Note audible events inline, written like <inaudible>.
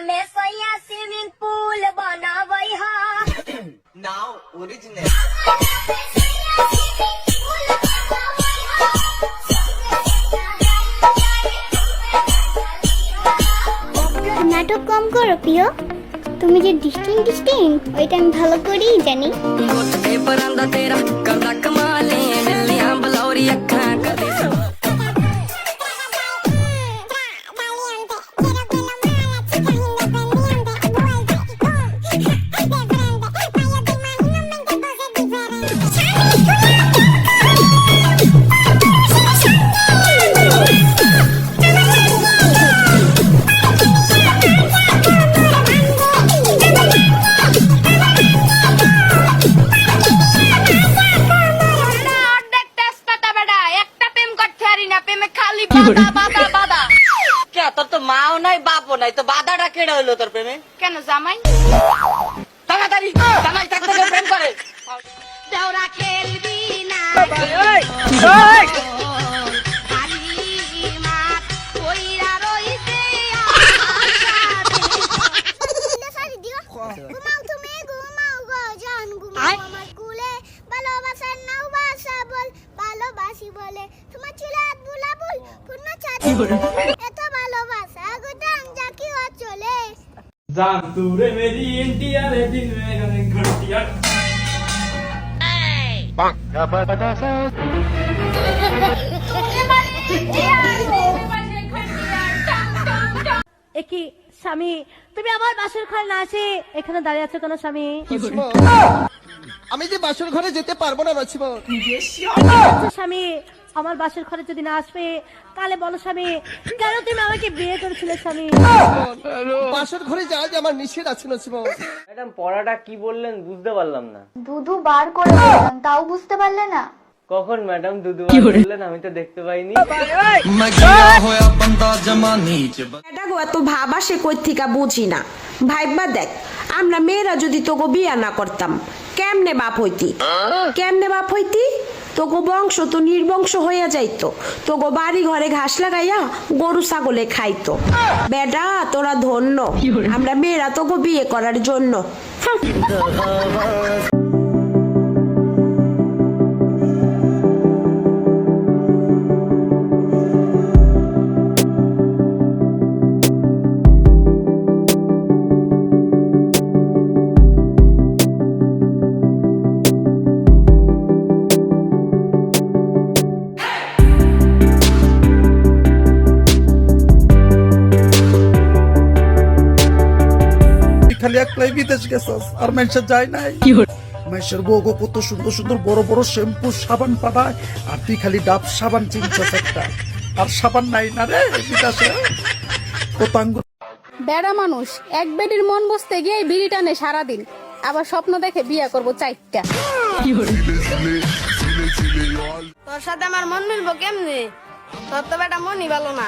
में सैया swimming pool बनावई हा নাও অরিজিনাল নাটক কম করো প্রিয় তুমি যে ডিস্টিং ডিস্টিং ওইটা আমি ভালো করেই জানি বাদা বাদা বাদা কে তোর তো মাও নাই বাপও নাই তো বাধাটা কেড়ে হইল তোর প্রেমে? কেন জামাই? তাড়াতাড়ি জামাই থাকতে কেউ প্রেম করে। দেওরা খেলবি না। খালি মাত কইরা রইছে ঘুমাও তুমি ঘুমাও গো জান ঘুমাও আমার কুলে ভালোবাসার নাও বাসা বল ভালোবাসি বলে তোমার চুলে হাত বুলা বল পূর্ণ ছাড়ে এত একি স্বামী। তুমি আমার বাসর ঘর না আছে এখানে দাঁড়িয়ে আছো কেন স্বামী? আমি যে বাসুর ঘরে যেতে পারব না রচিব আচ্ছা স্বামী আমার বাসর ঘরে যদি না আসবে তাহলে বলো স্বামী কেন তুমি আমাকে বিয়ে করেছিলে স্বামী? বাসর ঘরে যাওয়া যে আমার নিষেধ আছে নছিমা ম্যাডাম পড়াটা কি বললেন বুঝতে পারলাম না। দুধু বার করে বললাম তাও বুঝতে পারলে না। কখন ম্যাডাম দুদু বললেন আমি তো দেখতে পাইনি। এটা গো এত ভাব আসে কই থেকে বুঝি না। ভাইবা দেখ আমরা মেয়েরা যদি তোকে বিয়া না করতাম কেমনে বাপ হইতি? কেমনে বাপ হইতি? তোগো বংশ তো নির্বংশ হইয়া যাইতো। তোগো বাড়ি ঘরে ঘাস লাগাইয়া গরু ছাগলে খাইতো। বেটা তোরা ধন্য। আমরা মেয়েরা তোগো বিয়ে করার জন্য। <laughs> খালি একলাই বিদেশ গেছাস আর মানুষের যায় নাই। মানুষের বউ গো কত সুন্দর সুন্দর বড় বড় শ্যাম্পু সাবান পাবায় আর তুই খালি ডাব সাবান চিনছস একটা। আর সাবান নাই না রে বিদেশে কোতাঙ্গ বেড়া মানুষ এক বেডির মন বসতে গিয়ে বিড়ি টানে সারাদিন। আবার স্বপ্ন দেখে বিয়ে করব চাইটা তোর সাথে আমার মন মিলবো কেমনে? তোর তো বেটা মনই ভালো না।